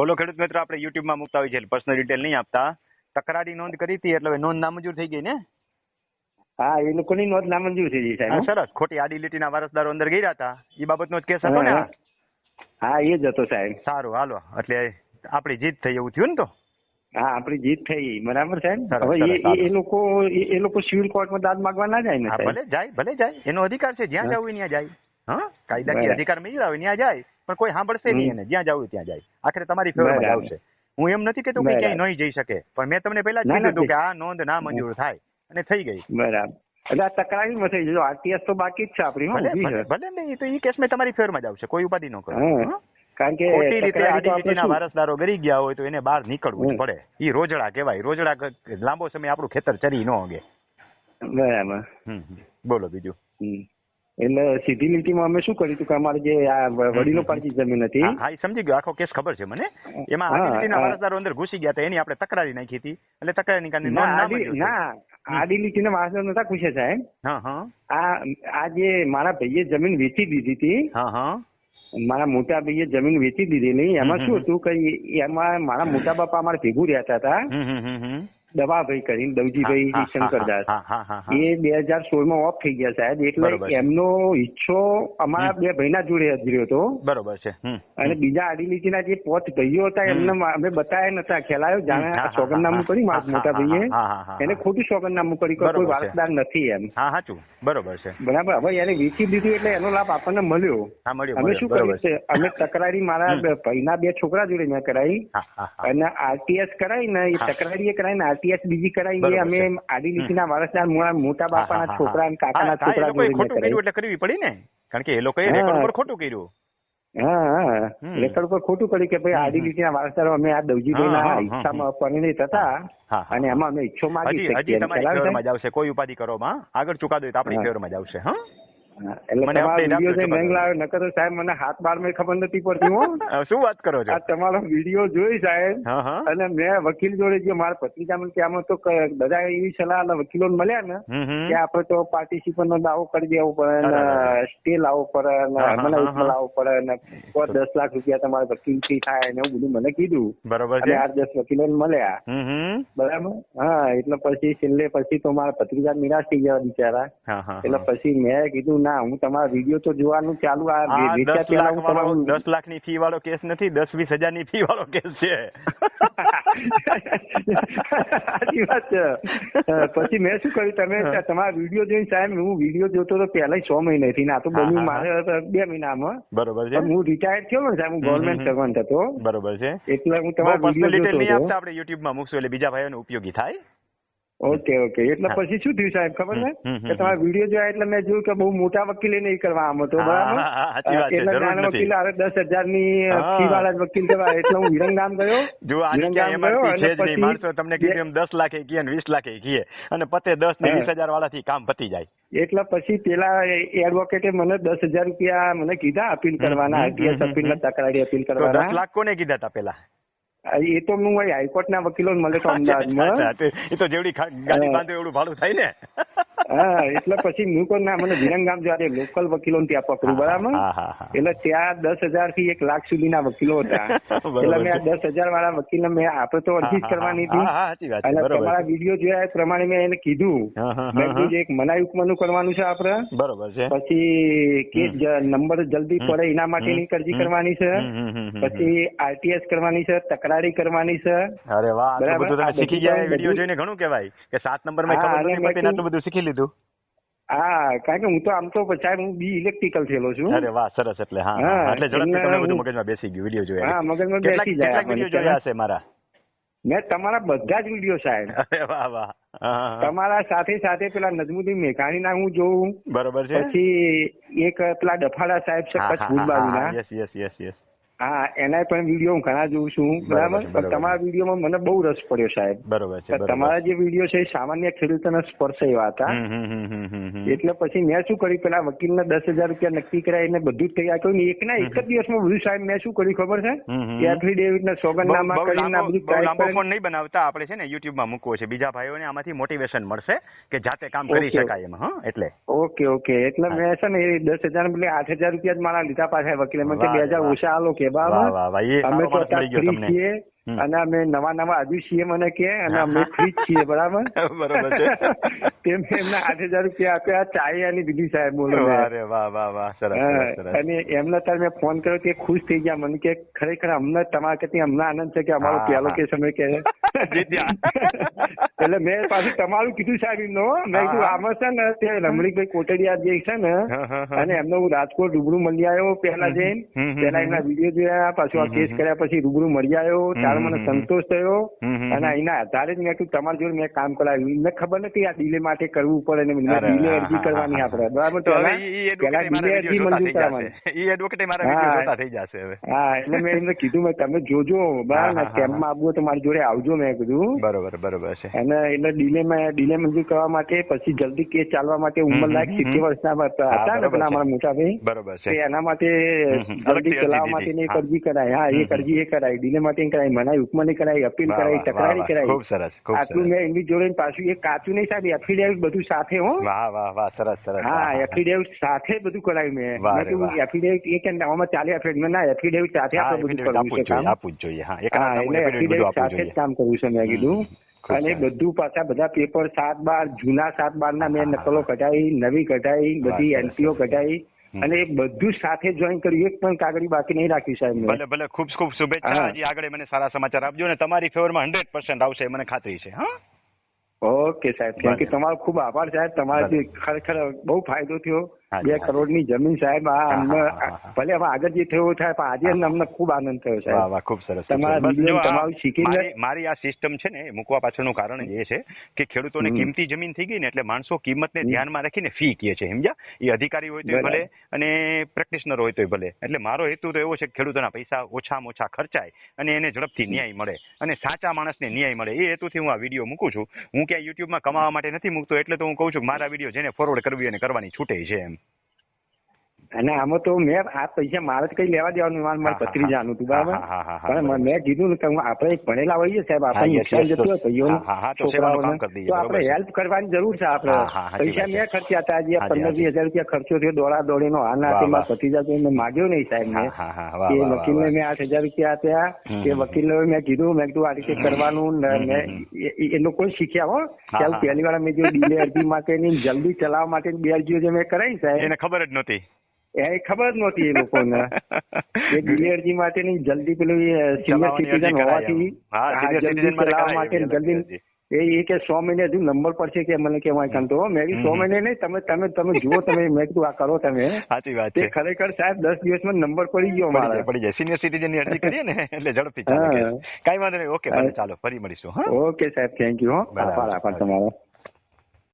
બોલો ખેડૂત મિત્રો આપણે યુટ્યુબમાં મૂકતા હોય છે પર્સનલ ડિટેલ નહીં આપતા. તકરારી નોંધ કરી હતી એટલે હવે નોંધ નામંજૂર થઈ ગઈ ને? હા એ લોકોની નોંધ નામંજૂર થઈ ગઈ સાહેબ સરસ. ખોટી આડી લીટીના વારસદારો અંદર ગયા હતા. એ બાબતનો જ કેસ હતો ને હા, એ જ હતો સાહેબ. સારું હાલો. એટલે આપણી જીત થઈ એવું થયું ને તો? હા આપણી જીત થઈ બરાબર સાહેબ? હવે એ- લોકો એ લોકો સિવિલ કોર્ટમાં દાદ માંગવા ના જાય ને ભલે જાય ભલે જાય. એનો અધિકાર છે. જ્યાં. જવું ત્યાં જાય. હા? કાયદાકીય અધિકાર મેળવ્યા હોય ત્યાં જાય પણ કોઈ સાંભળશે નહીં એને. જ્યાં જવું ત્યાં જાય. આખરે તમારી ફેવરમાં આવશે. હું એમ નથી કેતો કે. ક્યાંય નહીં જઈ શકે પણ મેં તમને પહેલા જ કીધું હતું કે આ નોંધ ના મંજૂર થાય અને થઈ ગઈ. બરાબર. એટલે આ તકરારી થઈ જજો આરટીએસ તો બાકી જ છે આપણી ભલે નહીં તો એ કેસમાં તમારી ફેવરમાં જ આવશે. કોઈ ઉપાધિ ન કરો? કારણ કે ખોટી રીતે શું? વારસદારો ગરી ગયા હોય તો એને બહાર નીકળવું પડે. એ રોજડા કહેવાય. રોજડા લાંબો સમય આપણું ખેતર ચરી ન હોગે બરાબર. બોલો બીજું. એટલે સીધી લીટીમાં અમે શું કર્યું હતું કે અમારે જે આ વડીલો પાડતી જમીન હતી. હા સમજી ગયો. આખો કેસ ખબર છે મને. એમાં આડી લીટીના વારસદારો અંદર ઘૂસી ગયા હતા. એની આપણે તકરારી નાખી હતી. એટલે તકરારી કારણે ના આડી લીટીના વાસણ નતા ખુશે સાહેબ. હા હા. આ આ જે મારા ભાઈએ જમીન વેચી દીધી હતી હા હા. મારા મોટા ભાઈએ જમીન વેચી દીધેલી એમાં શું હતું કે એમાં મારા મોટા બાપા અમારે ભેગું રહેતા હતા. દવાભાઈ કરીને દવજીભાઈ શંકરદાસ. એ બે હજાર સોળમાં ઓફ થઈ ગયા સાહેબ. એટલે એમનો ઈચ્છો અમારા બે ભાઈના જોડે જ રહ્યો હતો. બરોબર છે. અને બીજા આડી લીટીના જે પોત ભાઈઓ હતા એમને અમે બતાવ્યા નતા ખેલાયો જાણે સોગંદનામું કરી મારા મોટા ભાઈએ. એને ખોટું સોગંદનામું કરી કોઈ વારસદાર નથી એમ. હા સાચું બરોબર છે. બરાબર. હવે એને વેચી દીધું એટલે એનો લાભ આપણને મળ્યો. અમે શું કર્યું છે. અમે તકરારી મારા ભાઈના બે છોકરા જોડે મેં કરાવી અને આરટીએસ કરાવી ને એ હા. તકરારી આરટીએસ બીજી કરાવી એ અમે. લીટીના વારસદાર મોટા બાપાના છોકરા અને કાકાના છોકરા ખોટું કર્યું એટલે કરવી પડી ને? કારણ કે એ લોકોએ. રેકોર્ડ પર ખોટું કર્યું. રેકર્ડ પર ખોટું કર્યું કે ભાઈ આડી. લીટીના વારસદારો અમે આ દવજીભાઈના હિસ્સામાં પરિણિત હતા અને એમાં અમે ઈચ્છો માગી હજી તમારી ફેવરમાં જ આવશે. કોઈ ઉપાધિ કરો માં આગળ ચુકાદો તો આપણી. ફેવરમાં જ આવશે હા, એટલે વીડિયો લાવ્યો નકર સાહેબ મને હાથ બારમાં ખબર નથી પડતી હું. શું વાત કરો છો? તમારો વીડિયો જોઈ સાહેબ. અને મેં વકીલ જોડે જે મારા ભત્રીજા મને કે આમાં તો બધા એવી સલાહ અને વકીલો મળ્યા ને. કે આપણે તો પાર્ટિસિપન્ટ નો દાવો કરી દેવો પડે અરે, અરે, ને સ્ટે લાવવો પડે ને હા, મને. લાવવો પડે ને દસ લાખ રૂપિયા તમારે વકીલ ફી થાય ને એવું બધું મને કીધું. બરોબર છે. આઠ દસ વકીલો મળ્યા. બરાબર? હા એટલે પછી છેલ્લે પછી તો મારા પત્રિકા નિરાશ થઈ ગયા બિચારા. એટલે પછી મેં કીધું ના હું તમારા વીડિયો તો જોવાનું ચાલુ આ દસ લાખ વાળો દસ લાખની ફી વાળો કેસ નથી દસ વીસ હજારની ફી વાળો કેસ છે. સાચી વાત છે. પછી મેં શું કર્યું તમે. તમારા વીડિયો જોઈને સાહેબ હું વીડિયો જોતો તો પહેલા છ મહિનાથી ના તો બન્યું મારે બે મહિનામાં. બરોબર છે. હું રિટાયર્ડ થયો ને સાહેબ હું ગવર્મેન્ટ સર્વન્ટ હતો. બરોબર છે. એટલે હું તમારા વીડિયો જોતો હતો. આપણે યુટ્યુબમાં મૂકશું એટલે બીજા ભાઈઓને ઉપયોગી થાય. ઓકે ઓકે એટલે પછી શું થયું સાહેબ ખબર છે કે તમારા વીડિયો જોયા એટલે મેં જોયું કે બહુ મોટા વકીલે નહીં કરવા આમ હતો બરાબર? એટલે વકીલ અરે દસ હજારની ફી વાળા વકીલ કહેવાય. એટલે હું વિરંગામ ગયો. જો વિરંગામ ગયો છે અને પછી માણસો તમને કીધું એમ દસ લાખે કીએ ને વીસ લાખે કીએ અને પતે દસ ને વીસ હજાર વાળાથી કામ પતી જાય. એટલે પછી પેલા એડવોકેટે મને દસ હજાર રૂપિયા મને કીધા અપીલ કરવાના હમ, અપીલ. તકરારી અપીલ કરવાના. દસ લાખ કોને કીધા હતા પેલા? એ તો હું હાઈકોર્ટ હાઈકોર્ટના વકીલો મળે તો અમદાવાદમાં. એ તો જેવડી ગાડી બાંધે બાંધો એવડું ભાડું થાય ને. હા એટલે પછી હું કહું ના મને વિરંગામ દે લોકલ વકીલો ત્યાં પકડું બરાબર. એટલે ત્યાં દસ હજારથી એક લાખ સુધીના વકીલો હતા. એટલે મેં આ દસ હજાર વાળા વકીલને મેં આપણે તો અરજી જ કરવાની હતી. અને તમારા વીડિયો જોયા એ પ્રમાણે મેં એને કીધું. મેં કીધું એક મનાઈ હુકમનું કરવાનું છે આપણે. બરોબર છે. પછી કેસ નંબર જલ્દી પડે એના માટેની. અરજી કરવાની છે. પછી આરટીએસ કરવાની છે તકરારી કરવાની છે. અરે વાહ બધું તમે શીખી ગયા વીડિયો જોઈને ઘણું કહેવાય કે સાત નંબરમાં ખબર નથી પડતી આટલું બધું શીખી લીધું. હા કારણ કે હું તો આમ તો સાહેબ હું બી ઇલેક્ટ્રિકલ થયેલો છું. અરે વાહ સરસ એટલે હા એટલે ઝડપથી તમને બધું મગજમાં બેસી ગયું વીડિયો જોયા. હા મગજમાં બેસી જાય વીડિયો જોયા હશે મારા? મેં તમારા બધા જ વીડિયો સાહેબ. અરે વાહ વાહ. તમારા સાથે સાથે પેલા નજમુદ્દીન મેઘાણીના હું જોઉં. બરોબર છે. પછી એક પેલા ડફાડા સાહેબ છે કચ્છ યસ યસ યસ હા, હા એના પણ વીડિયો હું ઘણા જોઉં છું. બરાબર પણ તમારા વિડીયોમાં મને બહુ રસ પડ્યો સાહેબ. બરોબર છે તમારા જે વીડિયો છે એ સામાન્ય ખેડૂતોને સ્પર્શ એવા હતા. એટલે પછી મેં શું કર્યું? પેલા વકીલને દસ હજાર રૂપિયા નક્કી કરાવીને બધું જ તૈયાર કર્યું. એકના એક જ દિવસમાં બધું સાહેબ મેં શું કર્યું ખબર છે? હમ. એફિડેવિટ ને સોગંદનામા કરીને બધું લાંબો ફોન નહીં બનાવતા આપણે છે ને યુટ્યુબમાં મૂકવો છે. બીજા ભાઈઓને આમાંથી મોટિવેશન મળશે કે જાતે કામ કરી શકાય એમાં હા એટલે. ઓકે ઓકે એટલે મેં છે ને એ દસ હજાર એટલે આઠ હજાર રૂપિયા જ મારા લીધા પાછા વકીલે. મને કે બે હજાર ઓછા આલો કે અમે તો ફ્રી છીએ અને અમે નવા નવા હજુ છીએ મને કે અને અમે ફ્રી છીએ બરાબર? બરાબર છે. તે મેં એમને આઠ હજાર રૂપિયા આપ્યા ચાય દીધી સાહેબ બોલો અરે વાહ વાહ વાહ. સરસ અને એમને તાર મેં ફોન કર્યો કે ખુશ થઈ ગયા. મને કે ખરેખર અમને તમારા કરતી અમને આનંદ છે કે અમારો પહેલો. કેસ અમે કે. એટલે મેં પાછું તમારું કીધું સાહેબ એમનો મેં કીધું આમાં છે ને તે રમણીકભાઈ કોટડિયા જે છે ને. અને એમનો હું રાજકોટ રૂબરૂ મળી આવ્યો પહેલા જઈને. પહેલા એમના વીડિયો જોયા પાછું આ કેસ કર્યા પછી રૂબરૂ મળી આવ્યો. ત્યારે મને સંતોષ થયો. અને. એના આધારે જ મેં કીધું તમારી જોડે મેં કામ કરાવ્યું. એમને ખબર નથી આ ડીલે માટે કરવું પડે ને ડીલે અરજી કરવાની આપણે. બરાબર? મારા ડીલે અરજી મંજૂર કરવાની હા. થઈ જશે હા એટલે મેં એમને કીધું મેં તમે જોજો. બરાબર? કેમ્પમાં આવવું તો મારી જોડે આવજો મેં કીધું. બરોબર બરોબર છે. એટલે ડીલે માં ડીલે મંજૂર કરવા માટે પછી જલ્દી કેસ ચાલવા માટે હમ, ઉંમર હમ, લાયક સિત્તેર વર્ષના હતા ને પણ અમારા મોટા ભાઈ. બરોબર છે. એના માટે જલ્દી ચલાવવા. માટેની એક અરજી કરાય હા એક અરજી એ કરાય ડીલે માટે કરાય મનાઈ ઉપમાની કરાય અપીલ કરાય તકરારી કરાય ખૂબ સરસ આટલું મેં એમની જોડે પાછું એક કાચું નહીં સાહેબ એફિડેવિટ બધું સાથે હો. વાહ વાહ વાહ સરસ સરસ હા. એફિડેવિટ સાથે બધું કરાયું મેં. મેં કીધું. એફિડેવિટ એ કે આમાં ચાલે એફિડેવિટ ના એફિડેવિટ સાથે આપણે બધું કરવું છે કામ આપવું જ જોઈએ. હા એફિડેવિટ સાથે જ કામ કરવું છે મેં કીધું. અને બધું પાછા બધા પેપર સાત બાર જૂના સાત બાર ના મેં નકલો કઢાવી કઢાઈ નવી કઢાઈ બધી એનપીઓ. કઢાઈ. અને એ બધું સાથે જોઈન કર્યું એક પણ કાગળી બાકી નહીં રાખ્યું સાહેબ ભલે ભલે ખૂબ ખૂબ શુભેચ્છા. હજી આગળ મને સારા સમાચાર આપજો ને તમારી ફેવરમાં હંડ્રેડ પર્સન્ટ આવશે મને ખાતરી છે હા? ઓકે સાહેબ થેન્ક યુ તમારો ખૂબ આભાર સાહેબ. તમારાથી ખરેખર બહુ ફાયદો થયો. બે કરોડની જમીન સાહેબ આ અમને. ભલે હવે આગળ જે થયું થાય પણ આજે. અમને ખૂબ આનંદ થયો સાહેબ. ખૂબ સરસ તમારા શીખીને- મારી આ સિસ્ટમ છે ને મૂકવા પાછળનું કારણ એ છે કે ખેડૂતોને. કિંમતી જમીન થઈ ગઈ ને એટલે માણસો કિંમતને. ધ્યાનમાં રાખીને ફી કહે છે સમજ્યા? એ અધિકારી હોય તો ભલે અને પ્રેક્ટિશનર હોય તો ભલે. એટલે મારો હેતુ તો એવો છે કે ખેડૂતોના પૈસા ઓછામાં ઓછા ખર્ચાય અને એને ઝડપથી ન્યાય મળે અને સાચા માણસને ન્યાય મળે. એ હેતુથી હું આ વીડિયો મૂકું છું. હું ક્યાંય યુટ્યુબમાં કમાવા માટે નથી મૂકતો એટલે તો હું કહું છું કે મારા વીડિયો જેને ફોરવર્ડ કરવી અને કરવાની છૂટે છે એમ. અને આમાં તો મેં આ પૈસા મારે જ કઈ લેવા દેવાનું મારે મારા ભત્રીજાનું હતું બરાબર? પણ મેં કીધું ને કે આપણે ભણેલા હોઈએ સાહેબ આપણે નુકસાન જતું હોય ભાઈઓને તો તો આપણે હેલ્પ કરવાની જરૂર છે આપણે. પૈસા મેં ખર્ચ્યા હતા આજે પંદર વીસ હજાર રૂપિયા ખર્ચો થયો દોડા દોડીનો આ ના તે મારા ભત્રીજા તો મેં માગ્યો નહીં સાહેબ મેં. વાહ, વકીલને મેં આઠ હજાર રૂપિયા આપ્યા કે વકીલને મેં કીધું મેં કીધું આ રીતે કરવાનું મેં એ- લોકો શીખ્યા હો. ચાલ કે. પહેલી વાર મેં જે ડીલે અરજી માટેની જલ્દી ચલાવવા માટે બે અરજીઓ જે મેં કરાવી સાહેબ. એને ખબર જ નહોતી. એ ખબર નહોતી એ લોકોને. એ ડીલે માટેની જલ્દી પેલું સિનિયર સિટીઝન હોવાથી જલ્દી માટે એ કે સો મહિને હજુ નંબર છે કે મને કે વાંચન તો. મેં બી સો મહિને નહીં તમે તમે તમે જુઓ તમે. મેં કીધું આ કરો તમે. સાચી વાત છે. ખરેખર સાહેબ દસ દિવસમાં નંબર પડી ગયો મારા. પડી જાય. સિનિયર સિટીઝનની અરજી કરીએ ને એટલે ઝડપથી ચાલે. હા. વાંધો નહીં. ઓકે ચાલો ફરી મળીશું હા? ઓકે સાહેબ. થેન્ક યુ હો. આભાર આભાર તમારો.